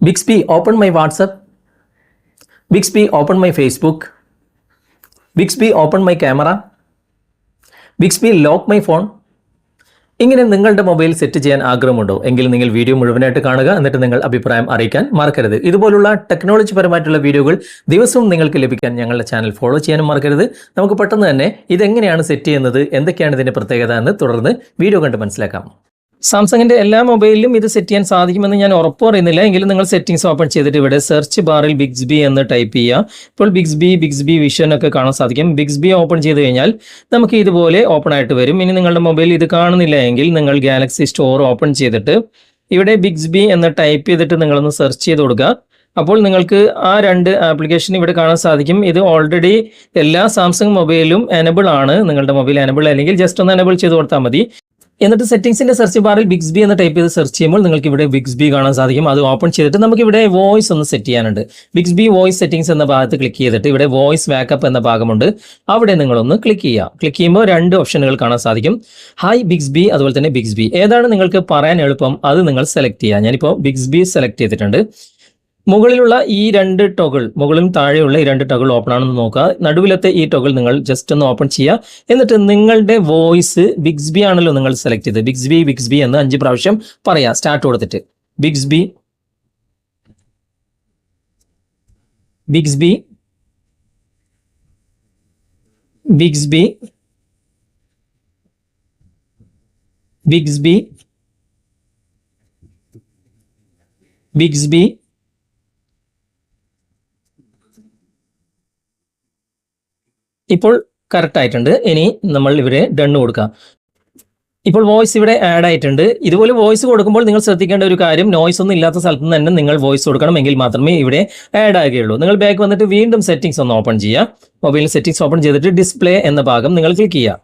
Bixby, open my WhatsApp Bixby open my Facebook Bixby open my camera Bixby lock my phone ഇങ്ങനെ നിങ്ങളുടെ mobile set ചെയ്യാൻ ആഗ്രഹമുണ്ടോ? എങ്കിൽ നിങ്ങൾ വീഡിയോ മുഴുവനായിട്ട് കാണുക. എന്നിട്ട് നിങ്ങൾ അഭിപ്രായം അറിയിക്കാൻ മറക്കരുത്. ഇതുപോലുള്ള ടെക്നോളജി പരമായിട്ടുള്ള വീഡിയോകൾ ദിവസവും നിങ്ങൾക്ക് ലഭിക്കാൻ ഞങ്ങളുടെ ചാനൽ ഫോളോ ചെയ്യാനും മറക്കരുത്. നമുക്ക് പെട്ടെന്ന് തന്നെ ഇതെങ്ങനെയാണ് സെറ്റ് ചെയ്യുന്നത്? എന്തൊക്കെയാണ് ഇതിന്റെ പ്രത്യേകത എന്ന് തുടർന്ന് വീഡിയോ കണ്ട് മനസ്സിലാക്കാം. സാംസങ്ങിന്റെ എല്ലാ മൊബൈലിലും ഇത് സെറ്റ് ചെയ്യാൻ സാധിക്കുമെന്ന് ഞാൻ ഉറപ്പ് പറയുന്നില്ല എങ്കിലും നിങ്ങൾ സെറ്റിംഗ്സ് ഓപ്പൺ ചെയ്തിട്ട് ഇവിടെ സെർച്ച് ബാറിൽ ബിഗ്സ്ബി എന്ന് ടൈപ്പ് ചെയ്യുക. ഇപ്പോൾ ബിഗ്സ്ബി ബിഗ്സ്ബി വിഷൻ ഒക്കെ കാണാൻ സാധിക്കും. ബിഗ്സ്ബി ഓപ്പൺ ചെയ്ത് കഴിഞ്ഞാൽ നമുക്ക് ഇതുപോലെ ഓപ്പൺ ആയിട്ട് വരും. ഇനി നിങ്ങളുടെ മൊബൈൽ ഇത് കാണുന്നില്ല എങ്കിൽ നിങ്ങൾ ഗാലക്സി സ്റ്റോർ ഓപ്പൺ ചെയ്തിട്ട് ഇവിടെ ബിഗ്സ്ബി എന്ന് ടൈപ്പ് ചെയ്തിട്ട് നിങ്ങളൊന്ന് സെർച്ച് ചെയ്ത് കൊടുക്കുക. അപ്പോൾ നിങ്ങൾക്ക് ആ രണ്ട് ആപ്ലിക്കേഷൻ ഇവിടെ കാണാൻ സാധിക്കും. ഇത് ഓൾറെഡി എല്ലാ സാംസങ് മൊബൈലും എനബിൾ ആണ്. നിങ്ങളുടെ മൊബൈൽ എനബിൾ അല്ലെങ്കിൽ ജസ്റ്റ് ഒന്ന് എനബിൾ ചെയ്ത് കൊടുത്താൽ മതി. എന്നിട്ട് സെറ്റിംഗ്സിന്റെ സെർച്ച് ബാറിൽ ബിഗ്സ്ബി എന്ന് ടൈപ്പ് ചെയ്ത് സെർച്ച് ചെയ്യുമ്പോൾ നിങ്ങൾക്ക് ഇവിടെ ബിഗ്സ്ബി കാണാൻ സാധിക്കും. അത് ഓപ്പൺ ചെയ്തിട്ട് നമുക്ക് ഇവിടെ വോയിസ് ഒന്ന് സെറ്റ് ചെയ്യാനുണ്ട്. ബിഗ്സ്ബി വോയിസ് സെറ്റിംഗ്സ് എന്ന ഭാഗത്ത് ക്ലിക്ക് ചെയ്തിട്ട് ഇവിടെ വോയിസ് ബാക്കപ്പ് എന്ന ഭാഗമുണ്ട്. അവിടെ നിങ്ങളൊന്ന് ക്ലിക്ക് ചെയ്യുക. ക്ലിക്ക് ചെയ്യുമ്പോൾ രണ്ട് ഓപ്ഷനുകൾ കാണാൻ സാധിക്കും. ഹൈ ബിഗ്സ്ബി അതുപോലെ തന്നെ ബിഗ്സ്ബി ഏതാണ് നിങ്ങൾക്ക് പറയാൻ എളുപ്പം? അത് നിങ്ങൾ സെലക്ട് ചെയ്യുക. ഞാനിപ്പോൾ ബിഗ്സ്ബി സെലക്ട് ചെയ്തിട്ടുണ്ട്. മുകളിലുള്ള ഈ രണ്ട് ടൊകൾ മുകളിലും താഴെയുള്ള ഈ രണ്ട് ടൊകൾ ഓപ്പൺ ആണെന്ന് നോക്കുക. നടുവിലത്തെ ഈ ടൊകൾ നിങ്ങൾ ജസ്റ്റ് ഒന്ന് ഓപ്പൺ ചെയ്യുക. എന്നിട്ട് നിങ്ങളുടെ വോയിസ് ബിഗ്സ്ബി ആണല്ലോ നിങ്ങൾ സെലക്ട് ചെയ്ത് ബിഗ്സ്ബി ബിഗ്സ്ബി എന്ന് അഞ്ച് പ്രാവശ്യം പറയാ. സ്റ്റാർട്ട് കൊടുത്തിട്ട്. ബിഗ്സ്ബി ബിഗ്സ്ബി ബിഗ്സ്ബി ബിഗ്സ്ബി ബിഗ്സ്ബി ഇപ്പോൾ കറക്റ്റ് ആയിട്ടുണ്ട്. ഇനി നമ്മൾ ഇവിടെ ഡണ്ണ് കൊടുക്കാം. ഇപ്പോൾ വോയിസ് ഇവിടെ ആഡ് ആയിട്ടുണ്ട്. ഇതുപോലെ വോയിസ് കൊടുക്കുമ്പോൾ നിങ്ങൾ ശ്രദ്ധിക്കേണ്ട ഒരു കാര്യം നോയ്സ് ഒന്നും ഇല്ലാത്ത സ്ഥലത്ത് തന്നെ നിങ്ങൾ വോയിസ് കൊടുക്കണം എങ്കിൽ മാത്രമേ ഇവിടെ ആഡ് ആകുകയുള്ളൂ. നിങ്ങൾ ബാക്ക് വന്നിട്ട് വീണ്ടും സെറ്റിംഗ്സ് ഒന്ന് ഓപ്പൺ ചെയ്യുക. മൊബൈൽ സെറ്റിംഗ്സ് ഓപ്പൺ ചെയ്തിട്ട് ഡിസ്പ്ലേ എന്ന ഭാഗം നിങ്ങൾ ക്ലിക്ക് ചെയ്യുക.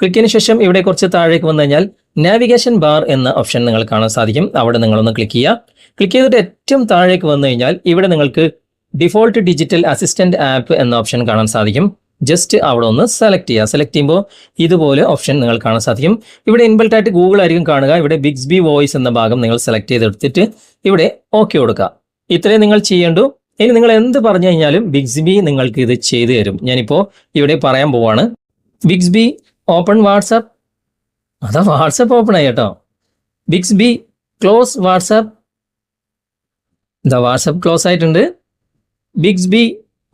ക്ലിക്ക് ചെയ്തതിന് ശേഷം ഇവിടെ കുറച്ച് താഴേക്ക് വന്നു കഴിഞ്ഞാൽ നാവിഗേഷൻ ബാർ എന്ന ഓപ്ഷൻ നിങ്ങൾ കാണാൻ സാധിക്കും. അവിടെ നിങ്ങളൊന്ന് ക്ലിക്ക് ചെയ്യുക. ക്ലിക്ക് ചെയ്തിട്ട് ഏറ്റവും താഴേക്ക് വന്നു കഴിഞ്ഞാൽ ഇവിടെ നിങ്ങൾക്ക് ഡിഫോൾട്ട് ഡിജിറ്റൽ അസിസ്റ്റന്റ് ആപ്പ് എന്ന ഓപ്ഷൻ കാണാൻ സാധിക്കും. ജസ്റ്റ് അവിടെ ഒന്ന് സെലക്ട് ചെയ്യുക. സെലക്ട് ചെയ്യുമ്പോൾ ഇതുപോലെ ഓപ്ഷൻ നിങ്ങൾ കാണാൻ സാധിക്കും. ഇവിടെ ഇൻബിൽട്ട് ആയിട്ട് ഗൂഗിൾ ആയിരിക്കും കാണുക. ഇവിടെ ബിഗ്സ്ബി വോയിസ് എന്ന ഭാഗം നിങ്ങൾ സെലക്ട് ചെയ്തെടുത്തിട്ട് ഇവിടെ ഓക്കെ കൊടുക്കുക. ഇത്രയും നിങ്ങൾ ചെയ്യേണ്ടു. ഇനി നിങ്ങൾ എന്ത് പറഞ്ഞു കഴിഞ്ഞാലും ബിഗ്സ്ബി നിങ്ങൾക്ക് ഇത് ചെയ്തു തരും. ഞാനിപ്പോൾ ഇവിടെ പറയാൻ പോവാണ്. ബിഗ്സ്ബി ഓപ്പൺ വാട്സപ്പ് അതാ വാട്സപ്പ് ഓപ്പൺ ആയി കേട്ടോ. ബിഗ്സ്ബി ക്ലോസ് വാട്സപ്പ് ഇതാ വാട്സപ്പ് ക്ലോസ് ആയിട്ടുണ്ട്. ബിഗ്സ്ബി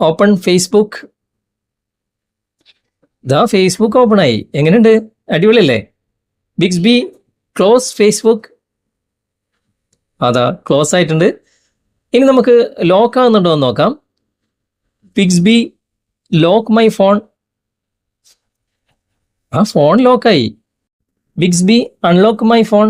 ഓപ്പൺ ഫേസ്ബുക്ക് ഇതാ ഫേസ്ബുക്ക് ഓപ്പൺ ആയി. എങ്ങനെയുണ്ട്? അടിപൊളിയല്ലേ? ബിഗ്സ്ബി ക്ലോസ് ഫേസ്ബുക്ക് അതാ ക്ലോസ് ആയിട്ടുണ്ട്. ഇനി നമുക്ക് ലോക്ക് ആകുന്നുണ്ടോ എന്ന് നോക്കാം. ബിഗ്സ്ബി ലോക്ക് മൈ ഫോൺ ആ phone ലോക്കായി Bixby unlock my phone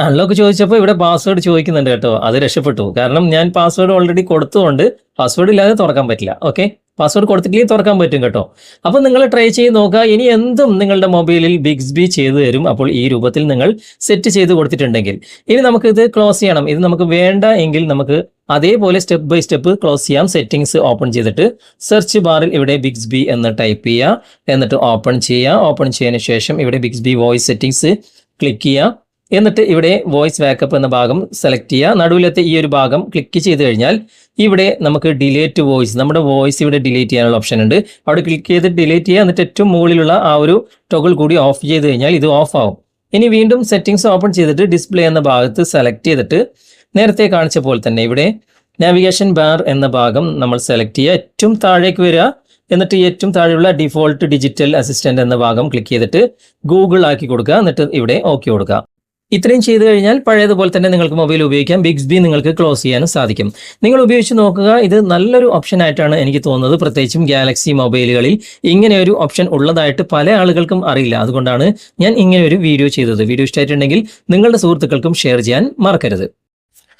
unlock ചോദിച്ചപ്പോൾ ഇവിടെ പാസ്വേഡ് ചോദിക്കുന്നുണ്ട് കേട്ടോ. അത് രക്ഷപ്പെട്ടു. കാരണം ഞാൻ പാസ്വേഡ് ഓൾറെഡി കൊടുത്തുകൊണ്ട് പാസ്വേഡ് ഇല്ലാതെ തുറക്കാൻ പറ്റില്ല. ഓക്കെ പാസ്വേഡ് കൊടുത്തിട്ടില്ലെങ്കിൽ തുറക്കാൻ പറ്റും കേട്ടോ. അപ്പോൾ നിങ്ങൾ ട്രൈ ചെയ്ത് നോക്കുക. ഇനി എന്തും നിങ്ങളുടെ മൊബൈലിൽ ബിഗ്സ്ബി ചെയ്തു തരും. അപ്പോൾ ഈ രൂപത്തിൽ നിങ്ങൾ സെറ്റ് ചെയ്ത് കൊടുത്തിട്ടുണ്ടെങ്കിൽ. ഇനി നമുക്ക് ഇത് ക്ലോസ് ചെയ്യണം. ഇത് നമുക്ക് വേണ്ട എങ്കിൽ നമുക്ക് അതേപോലെ സ്റ്റെപ്പ് ബൈ സ്റ്റെപ്പ് ക്ലോസ് ചെയ്യാം. സെറ്റിംഗ്സ് ഓപ്പൺ ചെയ്തിട്ട് സെർച്ച് ബാറിൽ ഇവിടെ ബിഗ്സ്ബി എന്ന് ടൈപ്പ് ചെയ്യുക. എന്നിട്ട് ഓപ്പൺ ചെയ്യുക. ഓപ്പൺ ചെയ്തതിന് ശേഷം ഇവിടെ ബിഗ്സ്ബി വോയിസ് സെറ്റിംഗ്സ് ക്ലിക്ക് ചെയ്യുക. എന്നിട്ട് ഇവിടെ വോയിസ് ബാക്കപ്പ് എന്ന ഭാഗം സെലക്ട് ചെയ്യുക. നടുവിലത്തെ ഈ ഒരു ഭാഗം ക്ലിക്ക് ചെയ്ത് കഴിഞ്ഞാൽ ഇവിടെ നമുക്ക് ഡിലേറ്റ് വോയിസ് നമ്മുടെ വോയിസ് ഇവിടെ ഡിലീറ്റ് ചെയ്യാനുള്ള ഓപ്ഷൻ ഉണ്ട്. അവിടെ ക്ലിക്ക് ചെയ്ത് ഡിലീറ്റ് ചെയ്യുക. എന്നിട്ട് ഏറ്റവും മുകളിലുള്ള ആ ഒരു ടൊഗിൾ കൂടി ഓഫ് ചെയ്ത് കഴിഞ്ഞാൽ ഇത് ഓഫ് ആവും. ഇനി വീണ്ടും സെറ്റിംഗ്സ് ഓപ്പൺ ചെയ്തിട്ട് ഡിസ്പ്ലേ എന്ന ഭാഗത്ത് സെലക്ട് ചെയ്തിട്ട് നേരത്തെ കാണിച്ച പോലെ തന്നെ ഇവിടെ നാവിഗേഷൻ ബാർ എന്ന ഭാഗം നമ്മൾ സെലക്ട് ചെയ്യുക. ഏറ്റവും താഴേക്ക് വരിക. എന്നിട്ട് ഏറ്റവും താഴെയുള്ള ഡിഫോൾട്ട് ഡിജിറ്റൽ അസിസ്റ്റന്റ് എന്ന ഭാഗം ക്ലിക്ക് ചെയ്തിട്ട് ഗൂഗിൾ ആക്കി കൊടുക്കുക. എന്നിട്ട് ഇവിടെ ഓക്കെ കൊടുക്കുക. ഇത്രയും ചെയ്തു കഴിഞ്ഞാൽ പഴയതുപോലെ തന്നെ നിങ്ങൾക്ക് മൊബൈൽ ഉപയോഗിക്കാം. ബിഗ്സ്ബി നിങ്ങൾക്ക് ക്ലോസ് ചെയ്യാനും സാധിക്കും. നിങ്ങൾ ഉപയോഗിച്ച് നോക്കുക ഇത് നല്ലൊരു ഓപ്ഷൻ ആയിട്ടാണ് എനിക്ക് തോന്നുന്നത്. പ്രത്യേകിച്ചും ഗാലക്സി മൊബൈലുകളിൽ ഇങ്ങനെ ഒരു ഓപ്ഷൻ ഉള്ളതായിട്ട് പല ആളുകൾക്കും അറിയില്ല. അതുകൊണ്ടാണ് ഞാൻ ഇങ്ങനെ ഒരു വീഡിയോ ചെയ്തത്. വീഡിയോ ഇഷ്ടമായിട്ടുണ്ടെങ്കിൽ നിങ്ങളുടെ സുഹൃത്തുക്കൾക്കും ഷെയർ ചെയ്യാൻ മറക്കരുത്.